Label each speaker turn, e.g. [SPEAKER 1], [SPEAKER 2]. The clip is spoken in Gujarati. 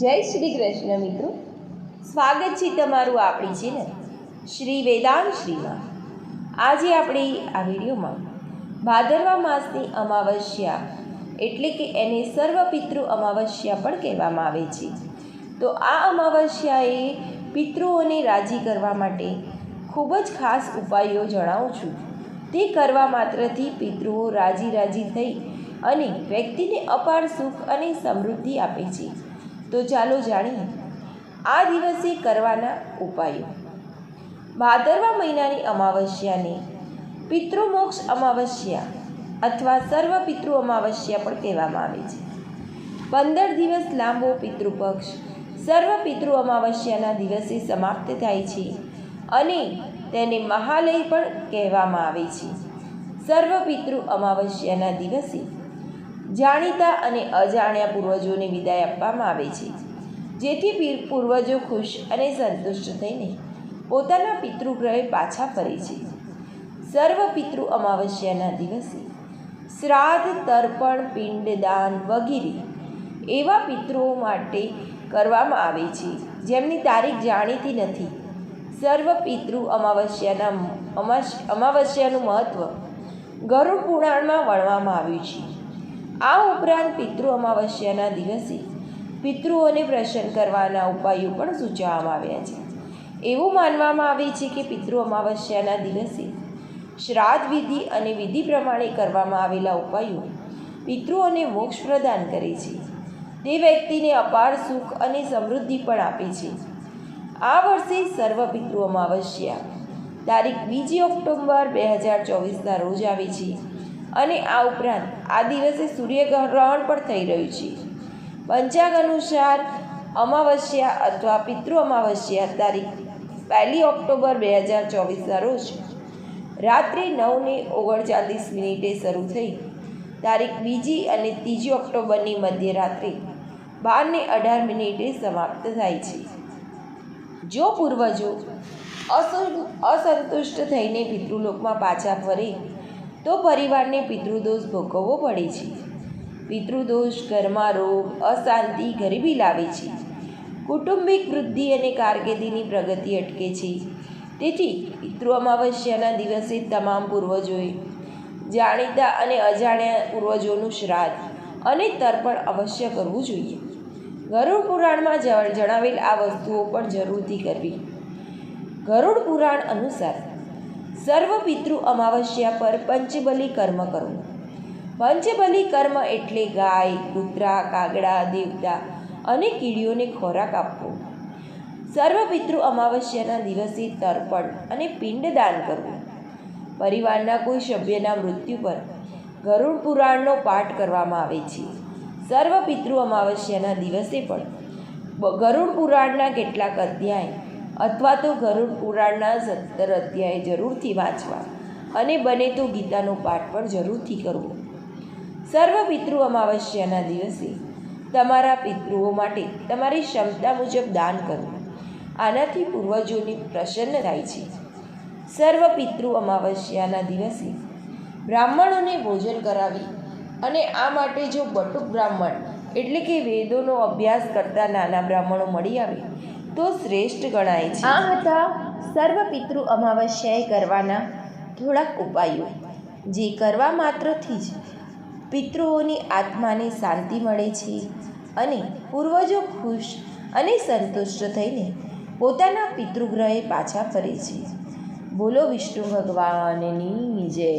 [SPEAKER 1] જય શ્રી કૃષ્ણ મિત્રો. સ્વાગત છે તમારું આપણી છે ને શ્રી વેદાંત શ્રીમાં. આજે આપણે આ વિડીયોમાં ભાદરવા માસની અમાવસ્યા એટલે કે એને સર્વ પિતૃ અમાવસ્યા પણ કહેવામાં આવે છે. તો આ અમાવસ્યાએ પિતૃઓને રાજી કરવા માટે ખૂબ જ ખાસ ઉપાયો જણાવું છું. તે કરવા માત્રથી પિતૃઓ રાજી રાજી થઈ અને વ્યક્તિને અપાર સુખ અને સમૃદ્ધિ આપે છે. તો ચાલો જાણીએ. આ દિવસે કરવાના ઉપાયો. ભાદરવા મહિનાની અમાવસ્યાને પિતૃમોક્ષ અમાવસ્યા અથવા સર્વ પિતૃ અમાવસ્યા પણ કહેવામાં આવે છે. પંદર દિવસ લાંબો પિતૃપક્ષ સર્વ પિતૃ અમાવસ્યાના દિવસે સમાપ્ત થાય છે અને તેને મહાલય પણ કહેવામાં આવે છે. સર્વ પિતૃ અમાવસ્યાના દિવસે જાણીતા અને અજાણ્યા પૂર્વજોને વિદાય આપવામાં આવે છે. જેથી પીર પૂર્વજો ખુશ અને સંતુષ્ટ થઈને પોતાના પિતૃગ્રહે પાછા ફરે છે. સર્વ પિતૃ અમાવસ્યાના દિવસે શ્રાદ્ધ, તર્પણ પિંડદાન વગેરે એવા પિતૃઓ માટે કરવામાં આવે છે. જેમની તારીખ જાણીતી નથી. સર્વ પિતૃ અમાવસ્યાના અમાવસ્યાનું મહત્ત્વ ગરુડ પુરાણમાં વણવામાં આવ્યું છે. આ ઉપરાંત પિતૃ અમાવસ્યાના દિવસે પિતૃઓને પ્રસન્ન કરવાના ઉપાયો પણ સૂચવવામાં આવ્યા છે. એવું માનવામાં આવે છે કે પિતૃ અમાવસ્યાના દિવસે શ્રાદ્ધ વિધિ અને વિધિ પ્રમાણે કરવામાં આવેલા ઉપાયો પિતૃઓને મોક્ષ પ્રદાન કરે છે. તે વ્યક્તિને અપાર સુખ અને સમૃદ્ધિ પણ આપે છે. આ વર્ષે સર્વ પિતૃ અમાવસ્યા તારીખ બીજી ઓક્ટોબર બે હજાર ચોવીસના રોજ આવે છે. અને આ ઉપરાંત આ દિવસે સૂર્યગ્રહણ પણ થઈ રહ્યું છે. પંચાગ અનુસાર અમાવસ્યા અથવા પિતૃ અમાવસ્યા તારીખ પહેલી ઓક્ટોબર બે હજાર ચોવીસના રોજ રાત્રે નવને ઓગણચાલીસ મિનિટે શરૂ થઈ. તારીખ બીજી અને ત્રીજી ઓક્ટોબરની મધ્યરાત્રે બારને અઢાર મિનિટે સમાપ્ત થાય છે. જો પૂર્વજો અસંતુષ્ટ થઈને પિતૃલોકમાં પાછા ફરે તો પરિવારને પિતૃદોષ ભોગવવો પડે છે. પિતૃદોષ, ઘરમાં રોગ, અશાંતિ, ગરીબી લાવે છે. કુટુંબિક વૃદ્ધિ અને કારકિર્દીની પ્રગતિ અટકે છે. તેથી પિતૃ અમાવસ્યાના દિવસે તમામ પૂર્વજોએ જાણીતા અને અજાણ્યા પૂર્વજોનું શ્રાદ્ધ અને તર્પણ અવશ્ય કરવું જોઈએ. ગરુડ પુરાણમાં જણાવેલ આ વસ્તુઓ પણ જરૂરથી કરવી. ગરુડ પુરાણ અનુસાર સર્વ પિતૃ અમાવસ્યા પર પંચબલી કર્મ કરવું પંચબલી કર્મ એટલે ગાય, કૂતરા, કાગડા, દેવતા અને કીડીઓને ખોરાક આપવો. સર્વ પિતૃ અમાવસ્યાના દિવસે તર્પણ અને પિંડદાન કરવું. પરિવારના કોઈ સભ્યના મૃત્યુ પર ગરુડ પુરાણનો પાઠ કરવામાં આવે છે. સર્વ પિતૃ અમાવસ્યાના દિવસે પણ ગરુડ પુરાણના કેટલાક અધ્યાય અથવા તો ગરુડ પુરાણના સત્તર અધ્યાય જરૂરથી વાંચવા અને બને તો ગીતાનો પાઠ પણ જરૂરથી કરવો. સર્વ પિતૃ અમાવસ્યાના દિવસે તમારા પિતૃઓ માટે તમારી ક્ષમતા મુજબ દાન કરવું. આનાથી પૂર્વજોની પ્રસન્ન થાય છે. સર્વ પિતૃ અમાવસ્યાના દિવસે બ્રાહ્મણોને ભોજન કરાવી અને આ માટે જો બટુક બ્રાહ્મણ એટલે કે વેદોનો અભ્યાસ કરતા નાના બ્રાહ્મણો મળી આવે તો શ્રેષ્ઠ ગણાય છે. આ હતા સર્વ પિતૃ અમાવસ્યાએ કરવાના થોડાક ઉપાયો. જે કરવા માત્રથી જ પિતૃઓની આત્માને શાંતિ મળે છે અને પૂર્વજો ખુશ અને સંતુષ્ટ થઈને પોતાના પિતૃગ્રહે પાછા ફરે છે. બોલો વિષ્ણુ ભગવાનની જય.